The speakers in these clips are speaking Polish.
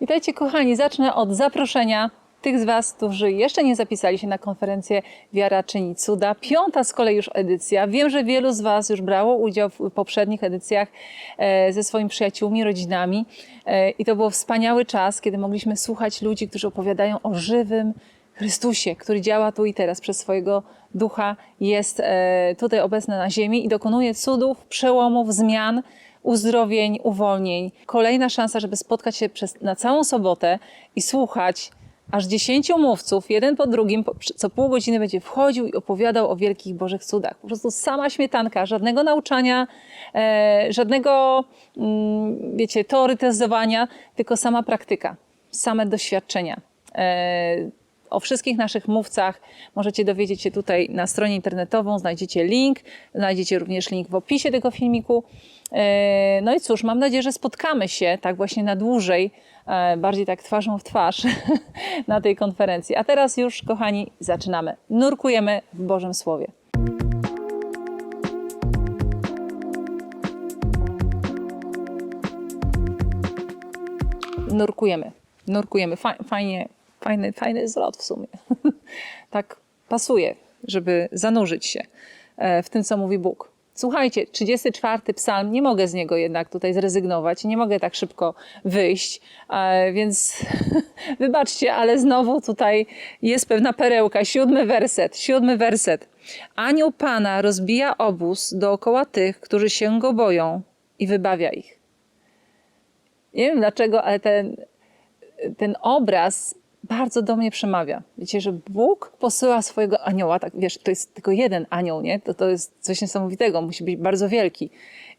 Witajcie kochani, zacznę od zaproszenia tych z Was, którzy jeszcze nie zapisali się na konferencję Wiara czyni cuda. Piąta z kolei już edycja. Wiem, że wielu z Was już brało udział w poprzednich edycjach e, ze swoimi przyjaciółmi, rodzinami E, i to był wspaniały czas, kiedy mogliśmy słuchać ludzi, którzy opowiadają o żywym Chrystusie, który działa tu i teraz przez swojego ducha, jest e, tutaj obecny na ziemi i dokonuje cudów, przełomów, zmian uzdrowień, uwolnień. Kolejna szansa, żeby spotkać się przez, na całą sobotę i słuchać aż dziesięciu mówców, jeden po drugim, co pół godziny będzie wchodził i opowiadał o wielkich Bożych cudach. Po prostu sama śmietanka, żadnego nauczania, e, żadnego, mm, wiecie, teoretyzowania, tylko sama praktyka, same doświadczenia. E, o wszystkich naszych mówcach możecie dowiedzieć się tutaj na stronie internetową, znajdziecie link, znajdziecie również link w opisie tego filmiku. E, No i cóż, mam nadzieję, że spotkamy się tak właśnie na dłużej, e, bardziej tak twarzą w twarz na tej konferencji. A teraz już, kochani, zaczynamy. Nurkujemy w Bożym Słowie. Nurkujemy, nurkujemy. Fa- Fajnie, fajny, fajny zwrot w sumie. tak pasuje, żeby zanurzyć się e, w tym, co mówi Bóg. Słuchajcie, 34 psalm, nie mogę z niego jednak tutaj zrezygnować, nie mogę tak szybko wyjść, e, więc wybaczcie, ale znowu tutaj jest pewna perełka. Siódmy werset, siódmy werset. Anioł Pana rozbija obóz dookoła tych, którzy się go boją i wybawia ich. Nie wiem dlaczego, ale ten, ten obraz bardzo do mnie przemawia. Wiecie, że Bóg posyła swojego anioła, tak wiesz, to jest tylko jeden anioł, nie? To, to jest coś niesamowitego, musi być bardzo wielki.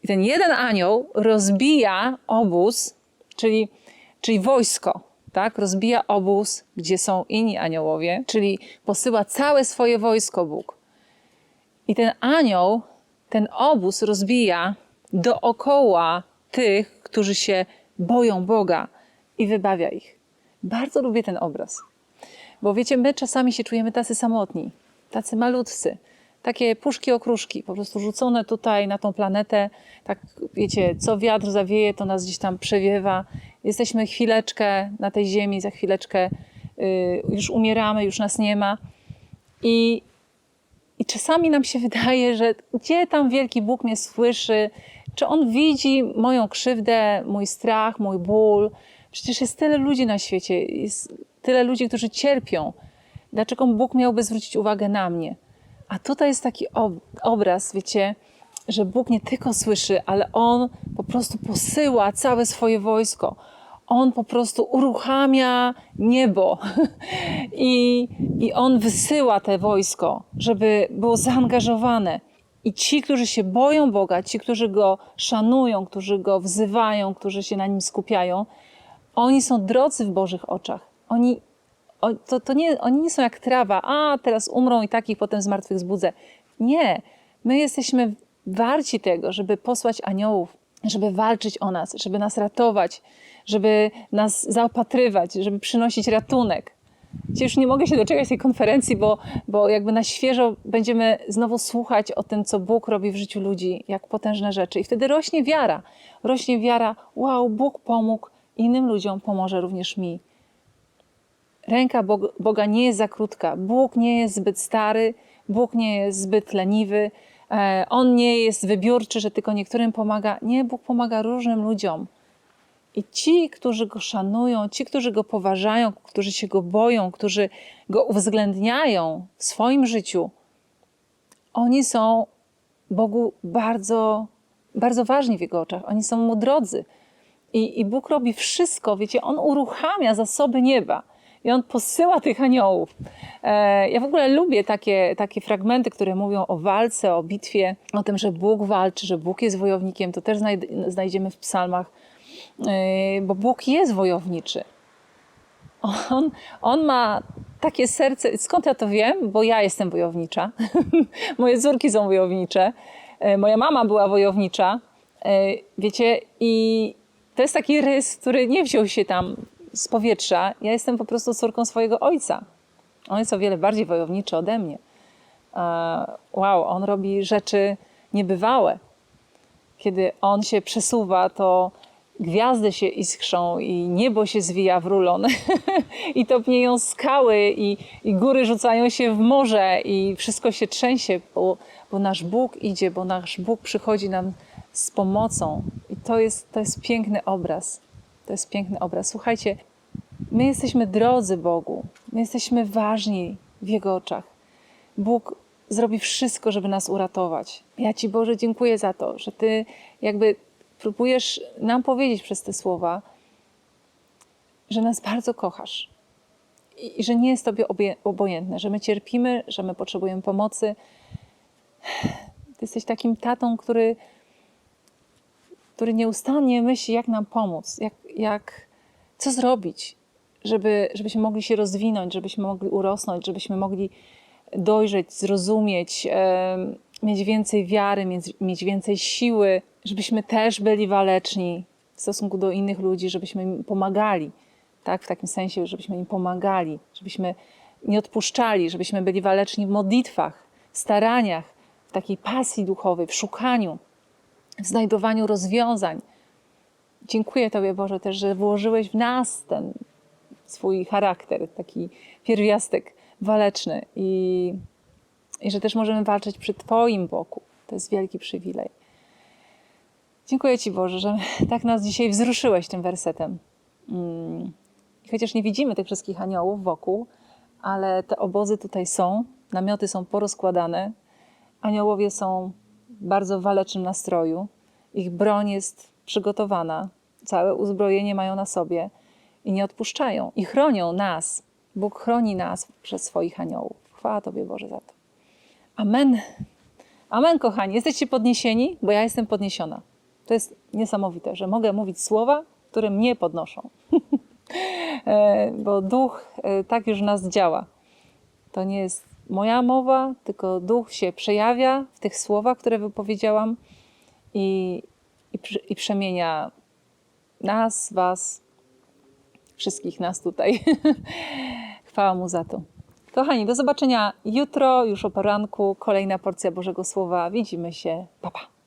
I ten jeden anioł rozbija obóz, czyli, czyli wojsko, tak? Rozbija obóz, gdzie są inni aniołowie, czyli posyła całe swoje wojsko Bóg. I ten anioł, ten obóz rozbija dookoła tych, którzy się boją Boga i wybawia ich. Bardzo lubię ten obraz. Bo wiecie, my czasami się czujemy tacy samotni, tacy malutcy, takie puszki okruszki, po prostu rzucone tutaj na tą planetę. Tak, wiecie, co wiatr zawieje, to nas gdzieś tam przewiewa. Jesteśmy chwileczkę na tej ziemi, za chwileczkę y, już umieramy, już nas nie ma. I, I czasami nam się wydaje, że gdzie tam wielki Bóg mnie słyszy, czy on widzi moją krzywdę, mój strach, mój ból. Przecież jest tyle ludzi na świecie, jest tyle ludzi, którzy cierpią. Dlaczego Bóg miałby zwrócić uwagę na mnie? A tutaj jest taki ob- obraz, wiecie, że Bóg nie tylko słyszy, ale On po prostu posyła całe swoje wojsko. On po prostu uruchamia niebo i, i On wysyła te wojsko, żeby było zaangażowane. I ci, którzy się boją Boga, ci, którzy Go szanują, którzy Go wzywają, którzy się na Nim skupiają, oni są drodzy w Bożych oczach. Oni, o- to, to nie, oni nie są jak trawa, a teraz umrą i takich potem z martwych zbudzę. Nie, my jesteśmy warci tego, żeby posłać aniołów, żeby walczyć o nas, żeby nas ratować, żeby nas zaopatrywać, żeby przynosić ratunek. Dzisiaj już nie mogę się doczekać tej konferencji, bo, bo jakby na świeżo będziemy znowu słuchać o tym, co Bóg robi w życiu ludzi, jak potężne rzeczy. I wtedy rośnie wiara. Rośnie wiara, wow, Bóg pomógł innym ludziom, pomoże również mi. Ręka Bog- Boga nie jest za krótka. Bóg nie jest zbyt stary, Bóg nie jest zbyt leniwy, e, On nie jest wybiórczy, że tylko niektórym pomaga. Nie, Bóg pomaga różnym ludziom. I ci, którzy go szanują, ci, którzy go poważają, którzy się go boją, którzy go uwzględniają w swoim życiu, oni są Bogu bardzo, bardzo ważni w jego oczach. Oni są mu drodzy. I, I Bóg robi wszystko, wiecie, On uruchamia zasoby nieba. I On posyła tych aniołów. E, ja w ogóle lubię takie, takie fragmenty, które mówią o walce, o bitwie, o tym, że Bóg walczy, że Bóg jest wojownikiem. To też znajd- znajdziemy w psalmach, e, bo Bóg jest wojowniczy. On, on ma takie serce. Skąd ja to wiem? Bo ja jestem wojownicza. Moje córki są wojownicze. E, Moja mama była wojownicza. Wiecie, i to jest taki rys, który nie wziął się tam z powietrza. Ja jestem po prostu córką swojego ojca. On jest o wiele bardziej wojowniczy ode mnie. Wow, on robi rzeczy niebywałe. Kiedy on się przesuwa, to gwiazdy się iskrzą i niebo się zwija w rulon i topnieją skały i, i góry rzucają się w morze i wszystko się trzęsie, bo, bo nasz Bóg idzie, bo nasz Bóg przychodzi nam z pomocą. I to jest, to jest piękny obraz. To jest piękny obraz. Słuchajcie, my jesteśmy drodzy Bogu. My jesteśmy ważni w Jego oczach. Bóg zrobi wszystko, żeby nas uratować. Ja Ci, Boże, dziękuję za to, że Ty jakby próbujesz nam powiedzieć przez te słowa, że nas bardzo kochasz i, że nie jest Tobie obie- obojętne, że my cierpimy, że my potrzebujemy pomocy. Ty jesteś takim tatą, który, który nieustannie myśli, jak nam pomóc, jak, jak, co zrobić, żeby, żebyśmy mogli się rozwinąć, żebyśmy mogli urosnąć, żebyśmy mogli dojrzeć, zrozumieć, em, mieć więcej wiary, mieć, mieć więcej siły, żebyśmy też byli waleczni w stosunku do innych ludzi, żebyśmy im pomagali, tak? W takim sensie, żebyśmy im pomagali, żebyśmy nie odpuszczali, żebyśmy byli waleczni w modlitwach, staraniach, w takiej pasji duchowej, w szukaniu, w znajdowaniu rozwiązań. Dziękuję Tobie, Boże, też, że włożyłeś w nas ten swój charakter, taki pierwiastek waleczny i, i że też możemy walczyć przy Twoim boku. To jest wielki przywilej. Dziękuję Ci, Boże, że tak nas dzisiaj wzruszyłeś tym wersetem. Mm. I chociaż nie widzimy tych wszystkich aniołów wokół, ale te obozy tutaj są, namioty są porozkładane, aniołowie są bardzo walecznym nastroju, ich broń jest przygotowana, całe uzbrojenie mają na sobie i nie odpuszczają i chronią nas. Bóg chroni nas przez swoich aniołów. Chwała Tobie, Boże, za to. Amen. Amen, kochani. Jesteście podniesieni, bo ja jestem podniesiona. To jest niesamowite, że mogę mówić słowa, które mnie podnoszą. E, bo duch e, tak już nas działa. To nie jest moja mowa, tylko duch się przejawia w tych słowach, które wypowiedziałam i, i, i przemienia nas, Was, wszystkich nas tutaj. Chwała Mu za to. Kochani, do zobaczenia jutro, już o poranku. Kolejna porcja Bożego Słowa. Widzimy się. Pa, pa.